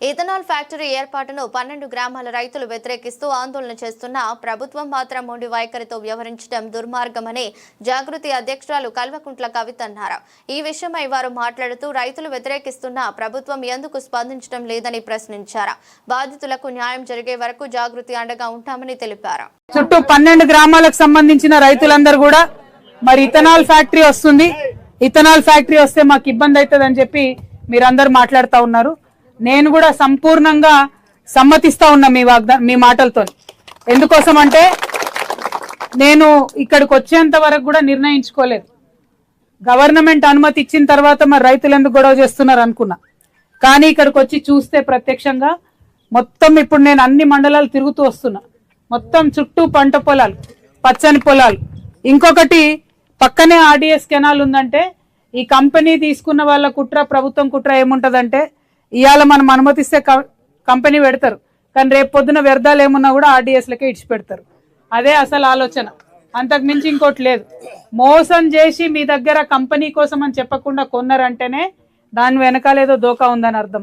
Ethanol factory ఏర్పాటును పన్నెండు గ్రామాల రైతులు వ్యతిరేకిస్తూ ఆందోళన చేస్తున్న ప్రభుత్వం మాత్రం మొండి వైఖరితో వ్యవహరించడం దుర్మార్గమని జాగృతి అధ్యక్షురాలు కల్వకుంట్ల కవిత అన్నారు. ఈ విషయమై వారు మాట్లాడుతూ రైతులు వ్యతిరేకిస్తున్న ప్రభుత్వం ఎందుకు స్పందించడం లేదని ప్రశ్నించారు. బాధితులకు న్యాయం జరిగే వరకు జాగృతి అండగా ఉంటామని తెలిపారు. చుట్టూ పన్నెండు గ్రామాలకు సంబంధించిన రైతులందరూ కూడా మరి ఇథనాల్ ఫ్యాక్టరీ వస్తుంది. ఇథనాల్ ఫ్యాక్టరీ వస్తే మాకు ఇబ్బంది అవుతుంది అని చెప్పి మీరందరూ మాట్లాడుతూ ఉన్నారు. నేను కూడా సంపూర్ణంగా సమ్మతిస్తా ఉన్నా మీ వాగ్దా మీ మాటలతో ఎందుకోసం అంటే నేను ఇక్కడికి వచ్చేంత వరకు కూడా నిర్ణయించుకోలేదు. గవర్నమెంట్ అనుమతి ఇచ్చిన తర్వాత మరి రైతులు ఎందుకు గొడవ చేస్తున్నారు అనుకున్నా. కానీ ఇక్కడికి వచ్చి చూస్తే ప్రత్యక్షంగా మొత్తం ఇప్పుడు నేను అన్ని మండలాలు తిరుగుతూ వస్తున్నా. మొత్తం చుట్టూ పంట పొలాలు పచ్చని పొలాలు. ఇంకొకటి పక్కనే ఆర్డిఎస్ కెనాల్ ఉందంటే ఈ కంపెనీ తీసుకున్న వాళ్ళ కుట్ర ప్రభుత్వం కుట్ర ఏముంటదంటే ఇవాళ మనం అనుమతిస్తే కంపెనీ పెడతారు. కానీ రేపు పొద్దున వ్యర్థాలు ఏమున్నా కూడా ఆర్డిఎస్లకే ఇడిచి పెడతారు. అదే అసలు ఆలోచన. అంతకు మించి ఇంకోటి లేదు. మోసం చేసి మీ దగ్గర కంపెనీ కోసం అని చెప్పకుండా కొన్నారంటేనే దాని వెనకాల ఏదో దోకా ఉందని అర్థం.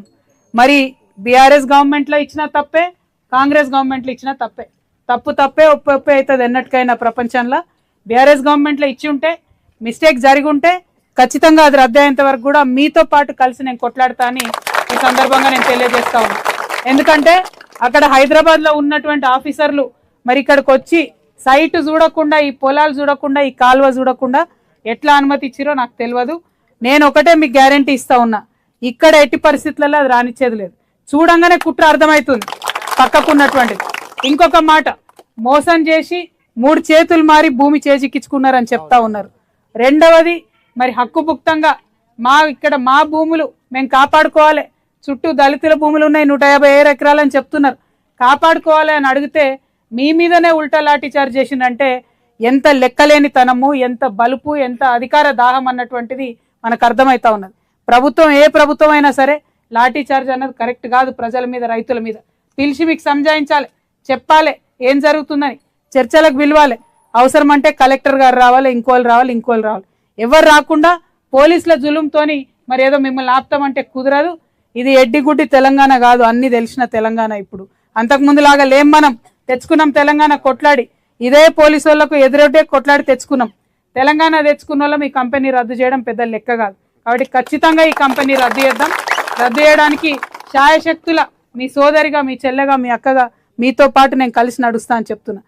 మరి బీఆర్ఎస్ గవర్నమెంట్లో ఇచ్చినా తప్పే కాంగ్రెస్ గవర్నమెంట్లో ఇచ్చినా తప్పే. తప్పు తప్పే ఒప్పు ఒప్పే అవుతుంది ఎన్నటికైనా ప్రపంచంలో. బీఆర్ఎస్ గవర్నమెంట్లో ఇచ్చి ఉంటే మిస్టేక్ జరిగి ఉంటే ఖచ్చితంగా అది రద్దు అయ్యేంత వరకు కూడా మీతో పాటు కలిసి నేను కొట్లాడతా అని ఈ సందర్భంగా నేను తెలియజేస్తా ఉన్నా ఎందుకంటే అక్కడ హైదరాబాద్లో ఉన్నటువంటి ఆఫీసర్లు మరి ఇక్కడికి వచ్చి సైట్ చూడకుండా ఈ పొలాలు చూడకుండా ఈ కాలువ చూడకుండా ఎట్లా అనుమతి ఇచ్చిరో నాకు తెలియదు. నేను ఒకటే మీకు గ్యారంటీ ఇస్తా ఉన్నా. ఇక్కడ ఎట్టి పరిస్థితులలో అది రానిచ్చేది లేదు. చూడంగానే కుట్ర అర్థమవుతుంది పక్కకున్నటువంటిది. ఇంకొక మాట మోసం చేసి మూడు చేతులు మారి భూమి చేజిక్కించుకున్నారని చెప్తా ఉన్నారు. రెండవది మరి హక్కుభుక్తంగా మా ఇక్కడ మా భూములు మేము కాపాడుకోవాలి. చుట్టూ దళితుల భూములు ఉన్నాయి నూట యాభై ఏడు ఎకరాలని చెప్తున్నారు. కాపాడుకోవాలి అని అడిగితే మీ మీదనే ఉల్టా లాఠీ చార్జ్ చేసిందంటే ఎంత లెక్కలేని తనము ఎంత బలుపు ఎంత అధికార దాహం అన్నటువంటిది మనకు అర్థమవుతా ఉన్నది. ప్రభుత్వం ఏ ప్రభుత్వం అయినా సరే లాఠీ చార్జ్ అన్నది కరెక్ట్ కాదు ప్రజల మీద రైతుల మీద. పిలిచి మీకు సంజాయించాలి చెప్పాలి ఏం జరుగుతుందని చర్చలకు పిలవాలి. అవసరం అంటే కలెక్టర్ గారు రావాలి ఇంకోళ్ళు రావాలి ఇంకోళ్ళు రావాలి. ఎవరు రాకుండా పోలీసుల జులుంతోని మరి ఏదో మిమ్మల్ని ఆపుతామంటే కుదరదు. ఇది ఎడ్డిగుడ్డి తెలంగాణ కాదు అన్ని తెలిసిన తెలంగాణ ఇప్పుడు. అంతకు ముందులాగా లేం మనం తెచ్చుకున్నాం తెలంగాణ కొట్లాడి. ఇదే పోలీసు వాళ్ళకు ఎదురొట్టే కొట్లాడి తెచ్చుకున్నాం. తెలంగాణ తెచ్చుకున్న వాళ్ళం ఈ కంపెనీ రద్దు చేయడం పెద్ద లెక్క కాదు. కాబట్టి ఖచ్చితంగా ఈ కంపెనీ రద్దు చేద్దాం. రద్దు చేయడానికి ఛాయశక్తుల మీ సోదరిగా మీ చెల్లెగా మీ అక్కగా మీతో పాటు నేను కలిసి నడుస్తా అని చెప్తున్నా.